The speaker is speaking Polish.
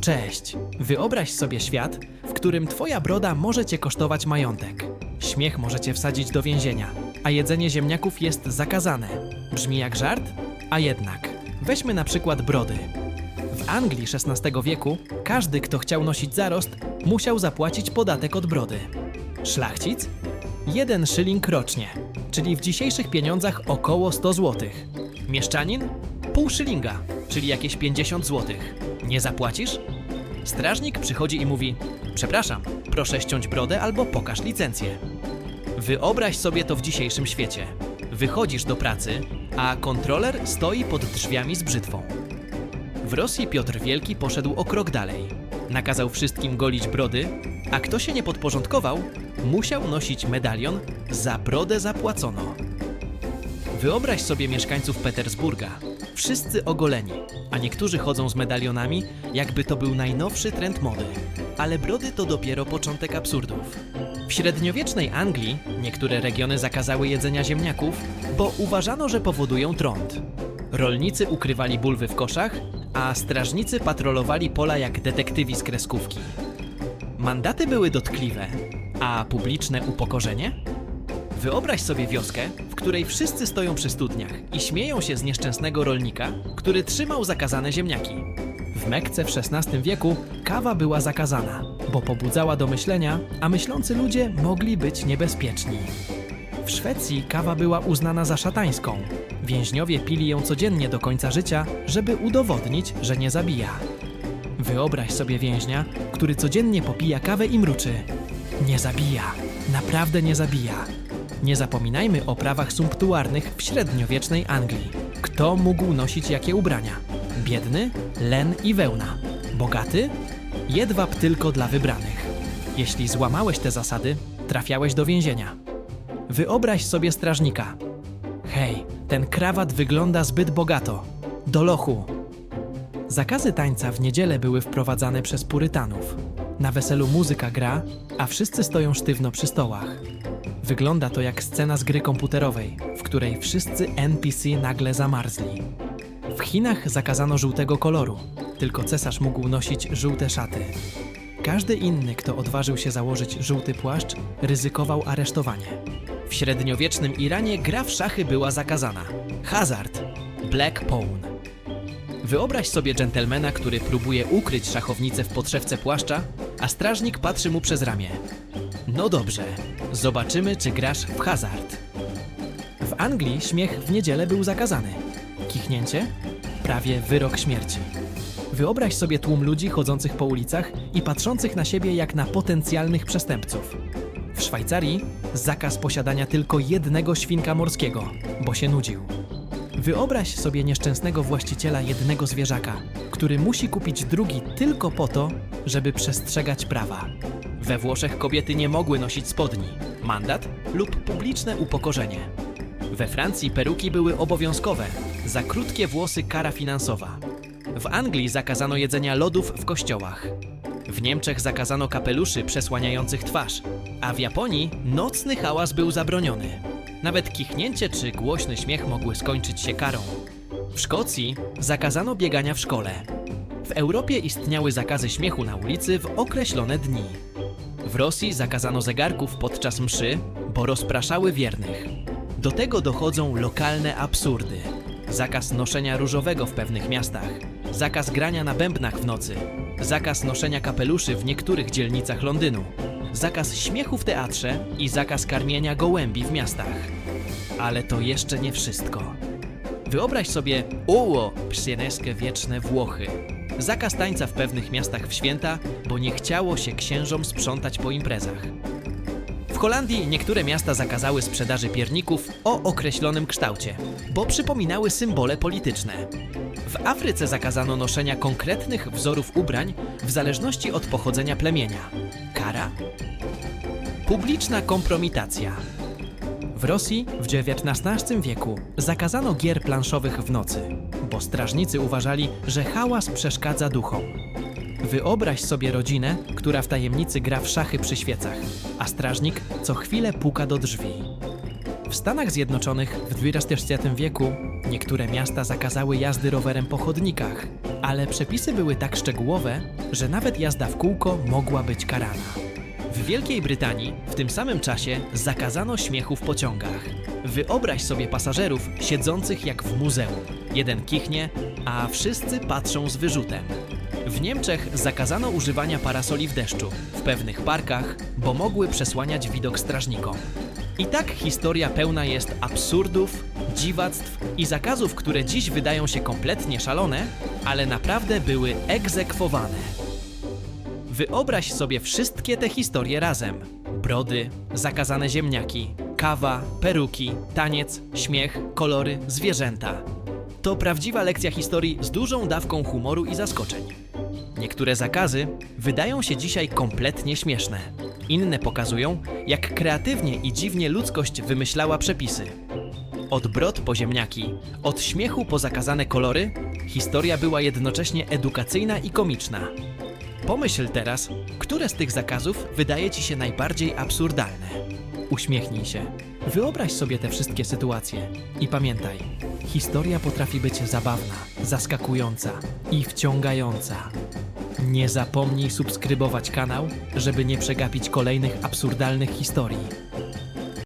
Cześć! Wyobraź sobie świat, w którym twoja broda może cię kosztować majątek. Śmiech może cię wsadzić do więzienia, a jedzenie ziemniaków jest zakazane. Brzmi jak żart? A jednak. Weźmy na przykład brody. W Anglii XVI wieku każdy, kto chciał nosić zarost, musiał zapłacić podatek od brody. Szlachcic? Jeden szyling rocznie, czyli w dzisiejszych pieniądzach około 100 zł. Mieszczanin? Pół szylinga, czyli jakieś 50 zł. Nie zapłacisz? Strażnik przychodzi i mówi: Przepraszam, proszę ściąć brodę albo pokaż licencję. Wyobraź sobie to w dzisiejszym świecie. Wychodzisz do pracy, a kontroler stoi pod drzwiami z brzytwą. W Rosji Piotr Wielki poszedł o krok dalej. Nakazał wszystkim golić brody, a kto się nie podporządkował, musiał nosić medalion za brodę zapłacono. Wyobraź sobie mieszkańców Petersburga. Wszyscy ogoleni, a niektórzy chodzą z medalionami, jakby to był najnowszy trend mody. Ale brody to dopiero początek absurdów. W średniowiecznej Anglii niektóre regiony zakazały jedzenia ziemniaków, bo uważano, że powodują trąd. Rolnicy ukrywali bulwy w koszach, a strażnicy patrolowali pola jak detektywi z kreskówki. Mandaty były dotkliwe, a publiczne upokorzenie? Wyobraź sobie wioskę, której wszyscy stoją przy studniach i śmieją się z nieszczęsnego rolnika, który trzymał zakazane ziemniaki. W Mekce w XVI wieku kawa była zakazana, bo pobudzała do myślenia, a myślący ludzie mogli być niebezpieczni. W Szwecji kawa była uznana za szatańską. Więźniowie pili ją codziennie do końca życia, żeby udowodnić, że nie zabija. Wyobraź sobie więźnia, który codziennie popija kawę i mruczy. Nie zabija, naprawdę nie zabija. Nie zapominajmy o prawach sumptuarnych w średniowiecznej Anglii. Kto mógł nosić jakie ubrania? Biedny, len i wełna. Bogaty? Jedwab tylko dla wybranych. Jeśli złamałeś te zasady, trafiałeś do więzienia. Wyobraź sobie strażnika. Hej, ten krawat wygląda zbyt bogato. Do lochu. Zakazy tańca w niedzielę były wprowadzane przez purytanów. Na weselu muzyka gra, a wszyscy stoją sztywno przy stołach. Wygląda to jak scena z gry komputerowej, w której wszyscy NPC nagle zamarzli. W Chinach zakazano żółtego koloru, tylko cesarz mógł nosić żółte szaty. Każdy inny, kto odważył się założyć żółty płaszcz, ryzykował aresztowanie. W średniowiecznym Iranie gra w szachy była zakazana. Hazard, Black Pawn. Wyobraź sobie dżentelmena, który próbuje ukryć szachownicę w podszewce płaszcza, a strażnik patrzy mu przez ramię. No dobrze, zobaczymy, czy grasz w hazard. W Anglii śmiech w niedzielę był zakazany. Kichnięcie? Prawie wyrok śmierci. Wyobraź sobie tłum ludzi chodzących po ulicach i patrzących na siebie jak na potencjalnych przestępców. W Szwajcarii zakaz posiadania tylko jednego świnka morskiego, bo się nudził. Wyobraź sobie nieszczęsnego właściciela jednego zwierzaka, który musi kupić drugi tylko po to, żeby przestrzegać prawa. We Włoszech kobiety nie mogły nosić spodni, mandat lub publiczne upokorzenie. We Francji peruki były obowiązkowe, za krótkie włosy kara finansowa. W Anglii zakazano jedzenia lodów w kościołach. W Niemczech zakazano kapeluszy przesłaniających twarz, a w Japonii nocny hałas był zabroniony. Nawet kichnięcie czy głośny śmiech mogły skończyć się karą. W Szkocji zakazano biegania w szkole. W Europie istniały zakazy śmiechu na ulicy w określone dni. W Rosji zakazano zegarków podczas mszy, bo rozpraszały wiernych. Do tego dochodzą lokalne absurdy. Zakaz noszenia różowego w pewnych miastach, zakaz grania na bębnach w nocy, zakaz noszenia kapeluszy w niektórych dzielnicach Londynu, zakaz śmiechu w teatrze i zakaz karmienia gołębi w miastach. Ale to jeszcze nie wszystko. Wyobraź sobie uło psieneskie wieczne Włochy. Zakaz tańca w pewnych miastach w święta, bo nie chciało się księżom sprzątać po imprezach. W Holandii niektóre miasta zakazały sprzedaży pierników o określonym kształcie, bo przypominały symbole polityczne. W Afryce zakazano noszenia konkretnych wzorów ubrań w zależności od pochodzenia plemienia. Kara? Publiczna kompromitacja. W Rosji w XIX wieku zakazano gier planszowych w nocy, bo strażnicy uważali, że hałas przeszkadza duchom. Wyobraź sobie rodzinę, która w tajemnicy gra w szachy przy świecach, a strażnik co chwilę puka do drzwi. W Stanach Zjednoczonych w XX wieku Niektóre miasta zakazały jazdy rowerem po chodnikach, ale przepisy były tak szczegółowe, że nawet jazda w kółko mogła być karana. W Wielkiej Brytanii w tym samym czasie zakazano śmiechu w pociągach. Wyobraź sobie pasażerów siedzących jak w muzeum. Jeden kichnie, a wszyscy patrzą z wyrzutem. W Niemczech zakazano używania parasoli w deszczu w pewnych parkach, bo mogły przesłaniać widok strażnikom. I tak historia pełna jest absurdów, dziwactw i zakazów, które dziś wydają się kompletnie szalone, ale naprawdę były egzekwowane. Wyobraź sobie wszystkie te historie razem: brody, zakazane ziemniaki, kawa, peruki, taniec, śmiech, kolory, zwierzęta. To prawdziwa lekcja historii z dużą dawką humoru i zaskoczeń. Niektóre zakazy wydają się dzisiaj kompletnie śmieszne. Inne pokazują, jak kreatywnie i dziwnie ludzkość wymyślała przepisy. Od brod po ziemniaki, od śmiechu po zakazane kolory, historia była jednocześnie edukacyjna i komiczna. Pomyśl teraz, które z tych zakazów wydaje ci się najbardziej absurdalne. Uśmiechnij się. Wyobraź sobie te wszystkie sytuacje i pamiętaj, historia potrafi być zabawna, zaskakująca i wciągająca. Nie zapomnij subskrybować kanał, żeby nie przegapić kolejnych absurdalnych historii.